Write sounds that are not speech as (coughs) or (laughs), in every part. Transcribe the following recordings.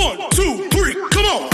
One, two, three, come on.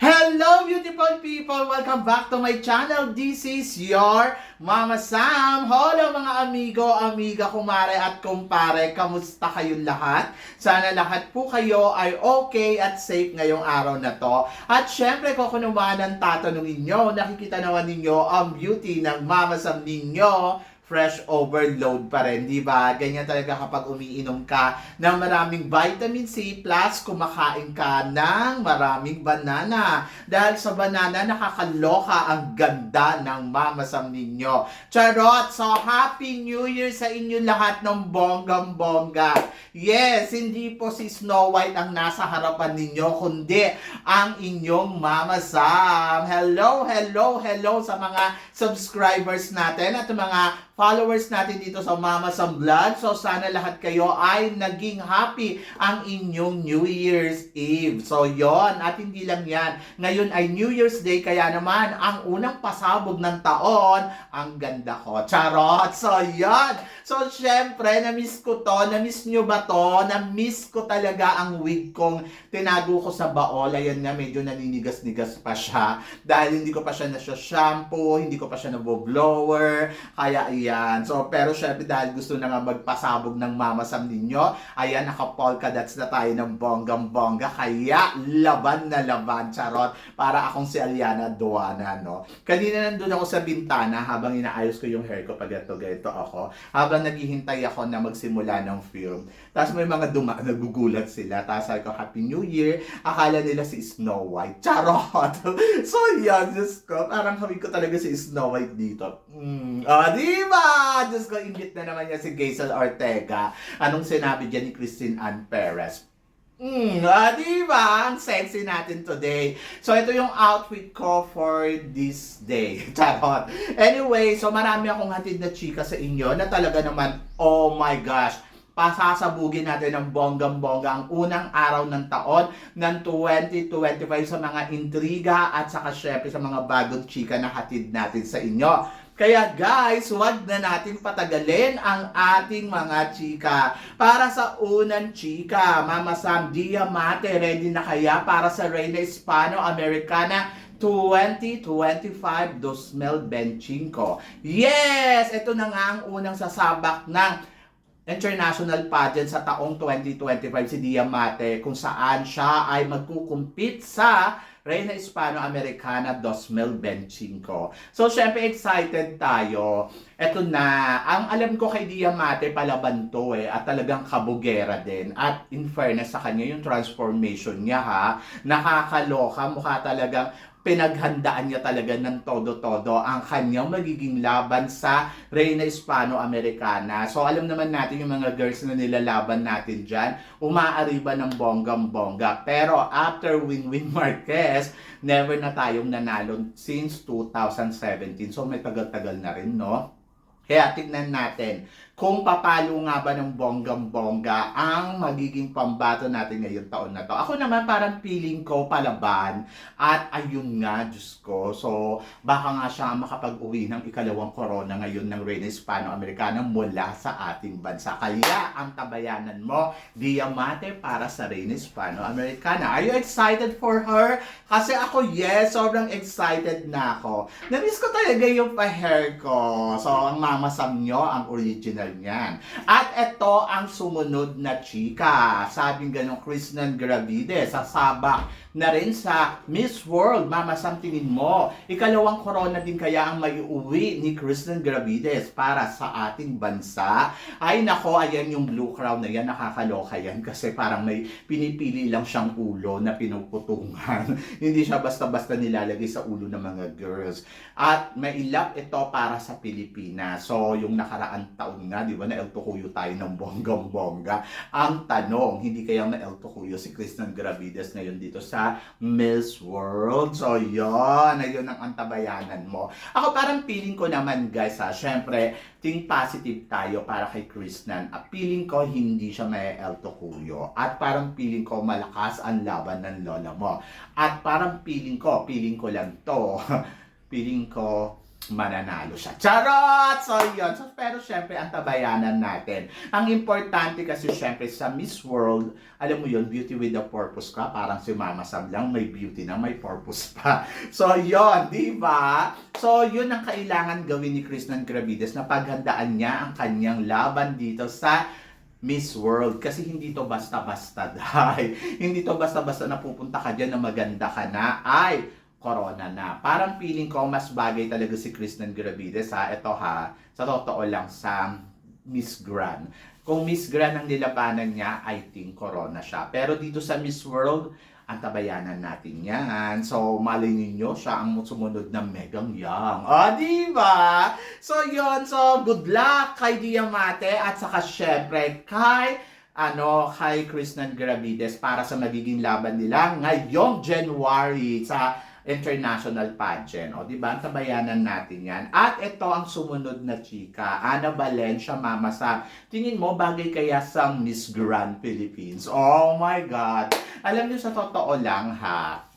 Hello beautiful people! Welcome back to my channel. This is your Mama Sam. Hello mga amigo, amiga, kumare at kumpare. Kamusta kayong lahat? Sana lahat po kayo ay okay at safe ngayong araw na to. At syempre, kung man ang tatanungin nyo, nakikita naman ninyo ang beauty ng Mama Sam ninyo fresh overload pa rin, di ba? Ganyan talaga kapag umiinom ka ng maraming vitamin C plus kumakain ka ng maraming banana. Dahil sa banana, nakakaloka ang ganda ng mamasam ninyo. Charot! So, Happy New Year sa inyo lahat ng bonggang-bongga. Yes, hindi po si Snow White ang nasa harapan ninyo, kundi ang inyong mamasam. Hello, hello, hello sa mga subscribers natin at mga followers natin dito sa Mama Sam Vlog. So sana lahat kayo ay naging happy ang inyong New Year's Eve. So yon at hindi lang yan. Ngayon ay New Year's Day kaya naman ang unang pasabog ng taon, ang ganda ko. Charot! So yon So syempre, na-miss ko to. Na-miss nyo ba to? Na-miss ko talaga ang wig kong tinago ko sa baol. Ayan nga, medyo naninigas-nigas pa siya. Dahil hindi ko pa siya na-shampoo, hindi ko pa siya na-blower. Kaya ayan. So, pero syempre dahil gusto na nga magpasabog ng mamasam ninyo, ayan, naka-polka dots na tayo ng bonggang-bongga. Kaya, laban na laban, charot. Para akong si Aliana Duana, no? Kanina nandun ako sa bintana habang inaayos ko yung hair ko pag ito, ganito ako. Habang naghihintay ako na magsimula ng film. Tapos may mga duma, nagugulat sila. Tapos sabi ko, Happy New Year. Akala nila si Snow White. Charot! (laughs) so yan, Diyos ko. Parang kami ko talaga si Snow White dito. Mm. Ah, di ba? Diyos ko, imbit na naman niya si Gazel Ortega. Anong sinabi dyan ni Christine Ann Perez? Mm, ah, di ba? Ang sexy natin today. So, ito yung outfit ko for this day. (laughs) Charot. Anyway, so marami akong hatid na chika sa inyo na talaga naman, oh my gosh, pasasabugin natin ng bonggang-bongga ang unang araw ng taon ng 2025 sa mga intriga at saka syempre sa mga bagong chika na hatid natin sa inyo. Kaya guys, wag na natin patagalin ang ating mga chika. Para sa unang chika, Mama Sam Diamante, ready na kaya para sa Reina Hispano-Americana 2025 2025. Yes! Ito na nga ang unang sasabak ng international pageant sa taong 2025 si Diamante kung saan siya ay magkukumpit sa Reina Hispano-Americana 2025. So, syempre excited tayo. Eto na, ang alam ko kay Diamante palaban to eh, at talagang kabugera din. At in fairness sa kanya, yung transformation niya ha, nakakaloka, mukha talagang pinaghandaan niya talaga ng todo-todo ang kanyang magiging laban sa Reina Hispano-Americana. So alam naman natin yung mga girls na nilalaban natin dyan, umaariba ng bonggang-bongga. Pero after Win-Win (laughs) Marquez, never na tayong nanalo since 2017. So may tagal-tagal na rin, no? Kaya tignan natin kung papalo nga ba ng bonggang-bongga ang magiging pambato natin ngayong taon na to. Ako naman parang feeling ko palaban at ayun nga, Diyos ko. So baka nga siya makapag-uwi ng ikalawang corona ngayon ng Reina Hispano-Americana mula sa ating bansa. Kaya ang tabayanan mo, Diamante para sa Reina Hispano-Americana. Are you excited for her? Kasi ako, yes, sobrang excited na ako. Namiss ko talaga yung pa-hair ko. So ang mamasam nyo, ang original niyan. At ito ang sumunod na chika. Sabing ganong Krishnan Gravide, sasabak na rin sa Miss World. Mama, Sam, tingin mo, ikalawang corona din kaya ang maiuwi ni Krishnan Gravides para sa ating bansa? Ay nako, ayan yung blue crown na yan, nakakaloka yan kasi parang may pinipili lang siyang ulo na pinuputungan. (laughs) Hindi siya basta-basta nilalagay sa ulo ng mga girls. At may ilap ito para sa Pilipinas. So, yung nakaraan taon nga, di ba, na El Tocuyo tayo ng bonggang-bongga. Ang tanong, hindi kaya na El Tocuyo si Krishnan Gravides ngayon dito sa Miss World. So, yon Ayun ang antabayanan mo. Ako parang feeling ko naman, guys, ha, syempre, think positive tayo para kay Krishnan. At feeling ko, hindi siya may El Tocuyo. At parang feeling ko, malakas ang laban ng lola mo. At parang feeling ko, feeling ko lang to, (laughs) feeling ko, mananalo siya. Charot! So, yun. So, pero syempre, ang tabayanan natin. Ang importante kasi syempre sa Miss World, alam mo yun, beauty with a purpose ka. Parang si Mama Sam lang, may beauty na, may purpose pa. (laughs) So, yun, di ba? So, yun ang kailangan gawin ni Krishnan Gravides na paghandaan niya ang kanyang laban dito sa Miss World kasi hindi to basta-basta (laughs) dahil hindi to basta-basta na pupunta ka dyan na maganda ka na ay corona na. Parang feeling ko mas bagay talaga si Kristen Gravides ha. Ito ha, sa totoo lang sa Miss Grand. Kung Miss Grand ang nilabanan niya, I think corona siya. Pero dito sa Miss World, ang tabayanan natin yan. So, malay ninyo, siya ang sumunod na Megang Young. O, di ba? So, yon So, good luck kay Diamante at saka syempre kay ano, kay Krishnan Gravides para sa magiging laban nila ngayong January sa international pageant. O, di ba? Tabayanan natin yan. At ito ang sumunod na chika. Ana Valencia, Mama sa tingin mo, bagay kaya sa Miss Grand Philippines? Oh my God! Alam niyo, sa totoo lang ha,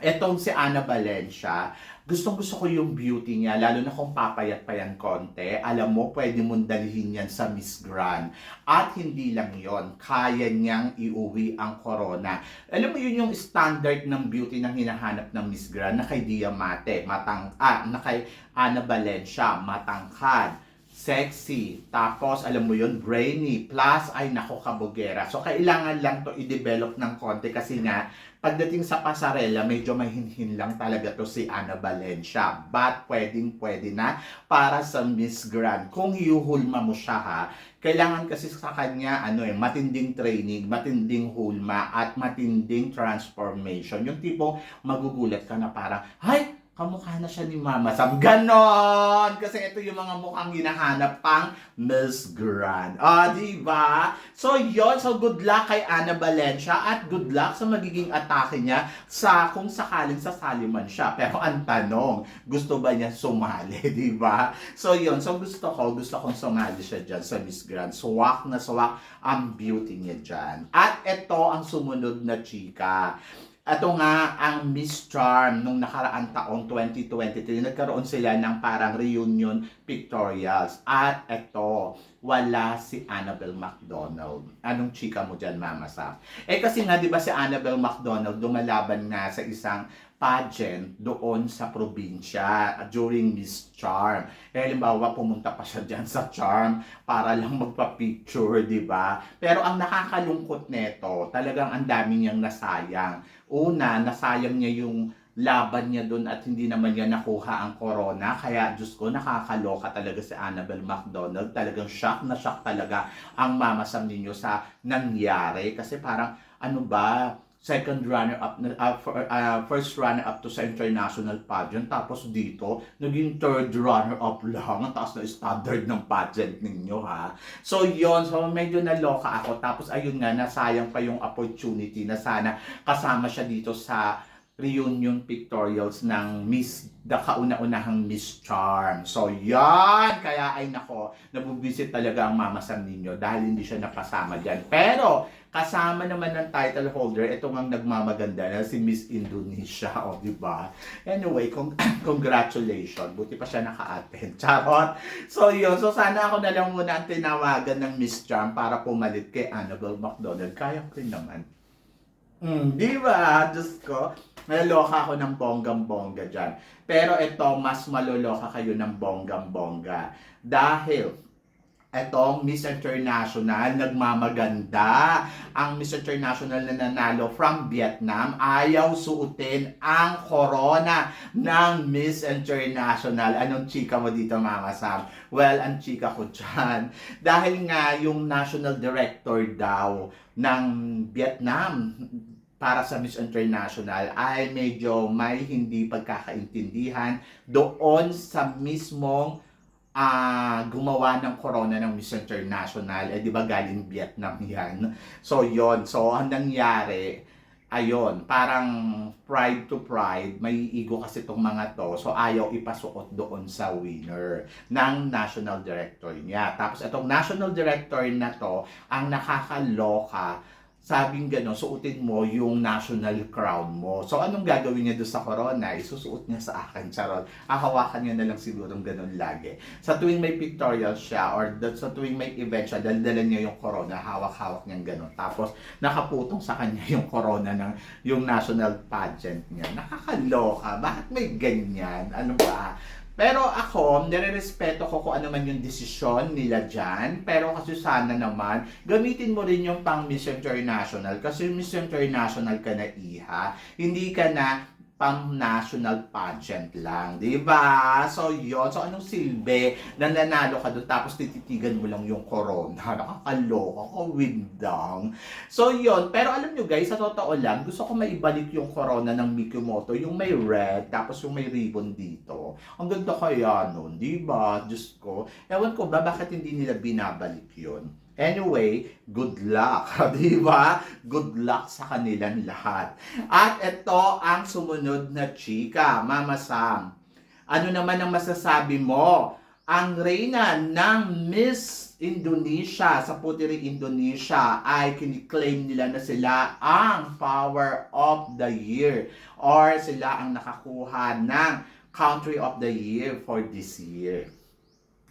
etong si Ana Valencia, gustong gusto ko yung beauty niya, lalo na kung papayat pa yan konti. Alam mo, pwede mong dalhin yan sa Miss Grand. At hindi lang yon kaya niyang iuwi ang corona. Alam mo yun yung standard ng beauty na hinahanap ng Miss Grand na kay Diamante, matang, ah, na kay Ana Valencia, matangkad sexy, tapos alam mo yun, brainy, plus ay nako kabugera. So kailangan lang to i-develop ng konti kasi nga pagdating sa pasarela, medyo mahinhin lang talaga to si Ana Valencia. But pwedeng pwede na para sa Miss Grand. Kung iuhulma mo siya ha, kailangan kasi sa kanya ano eh, matinding training, matinding hulma at matinding transformation. Yung tipo magugulat ka na parang, hay, kamukha na siya ni Mama Sam. Ganon! Kasi ito yung mga mukhang hinahanap pang Miss Grand. Ah, di ba? So, yon So, good luck kay Ana Valencia at good luck sa magiging atake niya sa kung sakaling sasali man siya. Pero ang tanong, gusto ba niya sumali, (laughs) di ba? So, yon So, gusto ko, gusto kong sumali siya dyan sa Miss Grand. Swak na swak ang beauty niya dyan. At ito ang sumunod na chika. Ito nga ang Miss Charm nung nakaraang taong 2023. Nagkaroon sila ng parang reunion pictorials. At ito, wala si Annabelle McDonald. Anong chika mo dyan, Mama Sam? Eh kasi nga, di ba si Annabelle McDonald dumalaban nga sa isang pageant doon sa probinsya during Miss Charm. Eh, halimbawa, pumunta pa siya dyan sa Charm para lang magpa-picture, di ba? Pero ang nakakalungkot neto, talagang ang dami niyang nasayang. Una, nasayang niya yung laban niya doon at hindi naman niya nakuha ang corona. Kaya, Diyos ko, nakakaloka talaga si Annabelle McDonald. Talagang shock na shock talaga ang mamasam ninyo sa nangyari. Kasi parang, ano ba, second runner up uh, for, uh, first runner up to sa international pageant. Tapos dito naging third runner up lang. Tapos na standard ng pageant ninyo ha? So yon so medyo naloka ako. Tapos ayun nga nasayang pa yung opportunity na sana kasama siya dito sa reunion pictorials ng Miss, the kauna-unahang Miss Charm. So, yan! Kaya ay nako, nabubisit talaga ang Mama Sam ninyo dahil hindi siya napasama dyan. Pero, kasama naman ng title holder, ito ang nagmamaganda na si Miss Indonesia, (laughs) o, di ba? Anyway, con- (coughs) congratulations. Buti pa siya naka-attend. (laughs) Charot! So, yun. So, sana ako na lang muna ang tinawagan ng Miss Charm para pumalit kay Annabelle McDonald. Kaya ko naman. Mm, di ba? Diyos ko. Naloka ako ng bonggang-bongga dyan. Pero ito, mas maloloka kayo ng bonggang-bongga. Dahil, etong Miss International, nagmamaganda. Ang Miss International na nanalo from Vietnam, ayaw suotin ang corona ng Miss International. Anong chika mo dito, Mama Sam? Well, ang chika ko dyan. (laughs) Dahil nga, yung national director daw ng Vietnam, para sa Miss International ay medyo may hindi pagkakaintindihan doon sa mismong ah gumawa ng corona ng Miss International. Eh, di ba galing Vietnam (laughs) yan? So, yon So, ang nangyari, ayon parang pride to pride, may ego kasi itong mga to. So, ayaw ipasuot doon sa winner ng national director niya. Tapos, itong national director na to, ang nakakaloka sabing gano'n, suotin mo yung national crown mo. So, anong gagawin niya doon sa corona? Isusuot niya sa akin, charot. Ahawakan niya na lang siguro gano'n lagi. Sa tuwing may pictorial siya, or sa tuwing may event siya, daldala niya yung corona, hawak-hawak niya gano'n. Tapos, nakaputong sa kanya (laughs) yung corona ng yung national pageant niya. Nakakaloka. Bakit may ganyan? Ano ba? Pero ako, nire-respeto ko kung ano man yung desisyon nila dyan. Pero kasi sana naman, gamitin mo rin yung pang Miss International. Kasi Miss International ka na iha. Hindi ka na pang national pageant lang, di ba? So, yon So, anong silbi na nanalo ka doon tapos tititigan mo lang yung corona? (laughs) Nakakaloka ko, windang. So, yon Pero alam nyo guys, sa totoo lang, gusto ko maibalik yung corona ng Mikimoto, yung may red, tapos yung may ribbon dito. Ang ganda kaya nun, di ba? Diyos ko. Ewan ko ba, bakit hindi nila binabalik yun? Anyway, good luck, (laughs) di ba? Good luck sa kanilang lahat. At ito ang sumunod na chika, Mama Sam. Ano naman ang masasabi mo? Ang reyna ng Miss Indonesia sa Putiri Indonesia ay kiniklaim nila na sila ang Power of the Year or sila ang nakakuha ng Country of the Year for this year.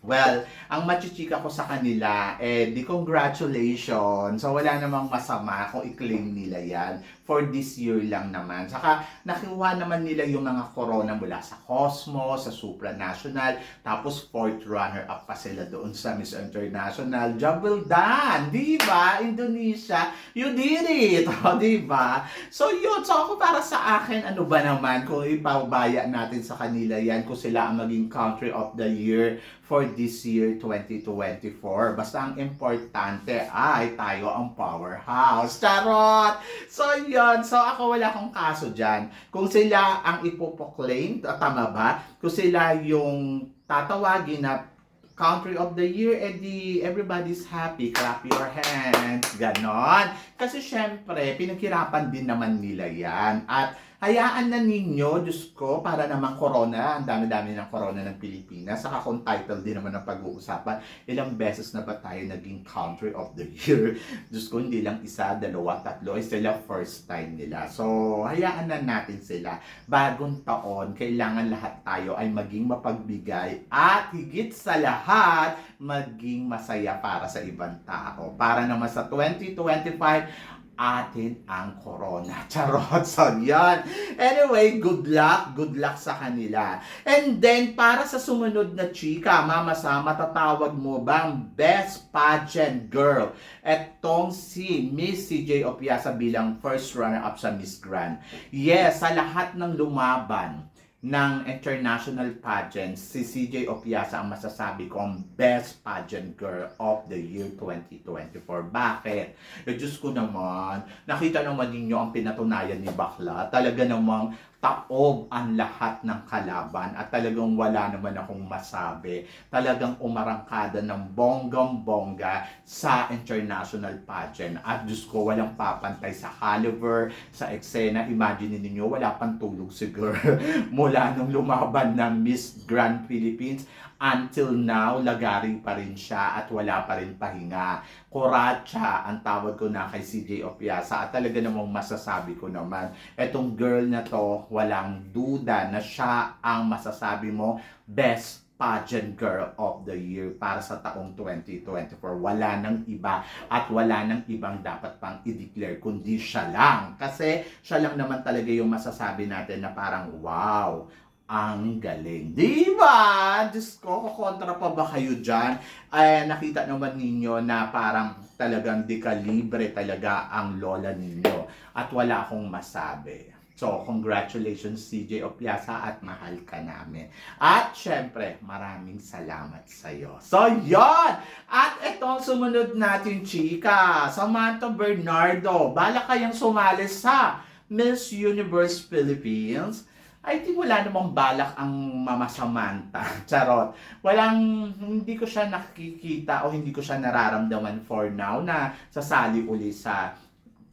Well, ang machichika ko sa kanila, eh, di congratulations. So, wala namang masama kung i-claim nila yan. For this year lang naman. Saka, nakiwa naman nila yung mga corona mula sa Cosmos, sa Supranational, tapos fourth runner-up pa sila doon sa Miss International. Job well done! Di ba? Indonesia, you did it! (laughs) O, di ba? So, yun. So, ako para sa akin, ano ba naman, kung ipabaya natin sa kanila yan, kung sila ang maging country of the year for this year 2024. Basta ang importante ay tayo ang powerhouse. Charot! So, yun. So, ako wala akong kaso dyan. Kung sila ang ipoproclaim, tama ba? Kung sila yung tatawagin na country of the year, edi everybody's happy, clap your hands, ganon. Kasi syempre, pinaghirapan din naman nila yan. At hayaan na ninyo, Diyos ko, para naman corona, ang dami-dami ng corona ng Pilipinas. Saka kung title din naman ng pag-uusapan, ilang beses na ba tayo naging country of the year? (laughs) Diyos ko, hindi lang isa, dalawa, tatlo, ay sila first time nila. So, hayaan na natin sila. Bagong taon, kailangan lahat tayo ay maging mapagbigay at higit sa lahat, maging masaya para sa ibang tao. Para naman sa 2025, atin ang corona. (laughs) Charot. So, yan. Anyway, good luck. Good luck sa kanila. And then, para sa sumunod na chika, Mama Sa, matatawag mo ba ang best pageant girl? Etong si Miss CJ Opiasa bilang first runner-up sa Miss Grand. Yes, sa lahat ng lumaban ng international pageants, si CJ Opiasa ang masasabi ko ang best pageant girl of the year 2024. Bakit? Eh, Diyos ko naman, nakita naman ninyo ang pinatunayan ni Bakla. Talaga namang taob ang lahat ng kalaban at talagang wala naman akong masabi. Talagang umarangkada ng bonggang-bongga sa international pageant. At Diyos ko, walang papantay sa caliber, sa eksena. Imagine ninyo, wala pang tulog si girl (laughs) mula nung lumaban ng Miss Grand Philippines until now, lagari pa rin siya at wala pa rin pahinga. Kuratsa ang tawag ko na kay CJ Opiasa at talaga namang masasabi ko naman, etong girl na to, walang duda na siya ang masasabi mo best pageant girl of the year para sa taong 2024. Wala nang iba at wala nang ibang dapat pang i-declare kundi siya lang. Kasi siya lang naman talaga yung masasabi natin na parang wow, ang galing. Di ba? Diyos ko, kukontra pa ba kayo dyan? Ay, nakita naman ninyo na parang talagang dekalibre talaga ang lola ninyo. At wala akong masabi. So, congratulations CJ Opiasa at mahal ka namin. At syempre, maraming salamat sa iyo. So, yon At itong sumunod natin, chika, Samantha Bernardo, bala kayang sumali sa Miss Universe Philippines. I think wala namang balak ang Mama Samantha. (laughs) Charot. Walang, hindi ko siya nakikita o hindi ko siya nararamdaman for now na sasali uli sa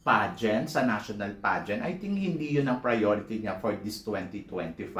pageant, sa national pageant, I think hindi yun ang priority niya for this 2025.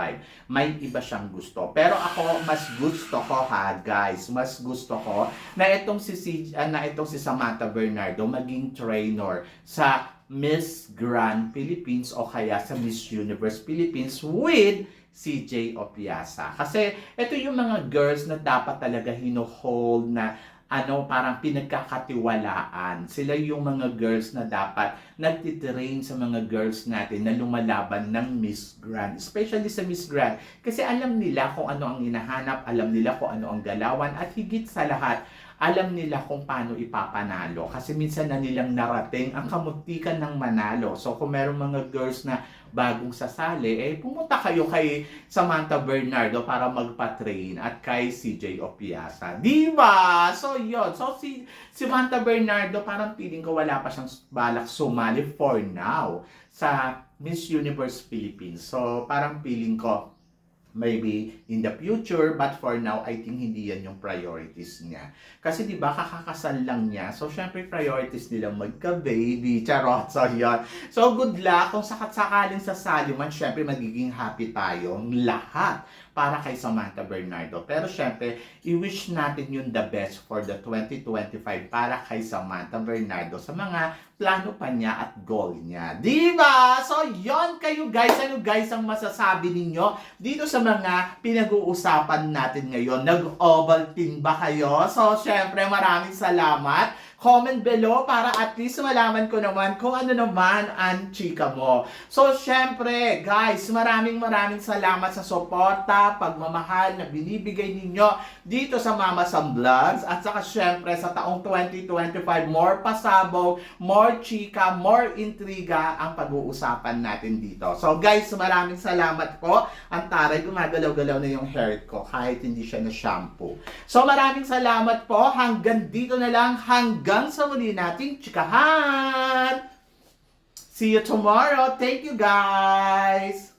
May iba siyang gusto. Pero ako, mas gusto ko ha, guys, mas gusto ko na itong si, ah, na itong si Samantha Bernardo maging trainer sa Miss Grand Philippines o kaya sa Miss Universe Philippines with CJ Opiasa. Kasi ito yung mga girls na dapat talaga hino-hold na ano, parang pinagkakatiwalaan. Sila yung mga girls na dapat nagtitrain sa mga girls natin na lumalaban ng Miss Grand. Especially sa Miss Grand. Kasi alam nila kung ano ang hinahanap, alam nila kung ano ang galawan, at higit sa lahat, alam nila kung paano ipapanalo. Kasi minsan na nilang narating ang kamuntikan ng manalo. So kung meron mga girls na bagong sasali, eh pumunta kayo kay Samantha Bernardo para magpa-train at kay CJ Opiasa. Di ba? So yon So si Samantha Bernardo parang feeling ko wala pa siyang balak sumali for now sa Miss Universe Philippines. So parang feeling ko maybe in the future but for now I think hindi yan yung priorities niya kasi di ba kakakasal lang niya so syempre priorities nila magka-baby (laughs) charot so yun so good luck kung sakat sakaling sasali man syempre magiging happy tayo lahat para kay Samantha Bernardo pero syempre i-wish natin yung the best for the 2025 para kay Samantha Bernardo sa mga plano pa niya at goal niya. Di ba? So, yon kayo guys. Ano guys ang masasabi ninyo dito sa mga pinag-uusapan natin ngayon? Nag-ovaltine ba kayo? So, syempre, maraming salamat. Comment below para at least malaman ko naman kung ano naman ang chika mo. So, syempre, guys, maraming maraming salamat sa suporta, pagmamahal na binibigay ninyo dito sa Mama Sam Vlogs. At saka, syempre, sa taong 2025, more pasabaw, more chika, more intriga ang pag-uusapan natin dito. So, guys, maraming salamat po. Ang taray, gumagalaw-galaw na yung hair ko kahit hindi siya na shampoo. So, maraming salamat po. Hanggang dito na lang. Hanggang sa muli nating chikahan. See you tomorrow. Thank you, guys.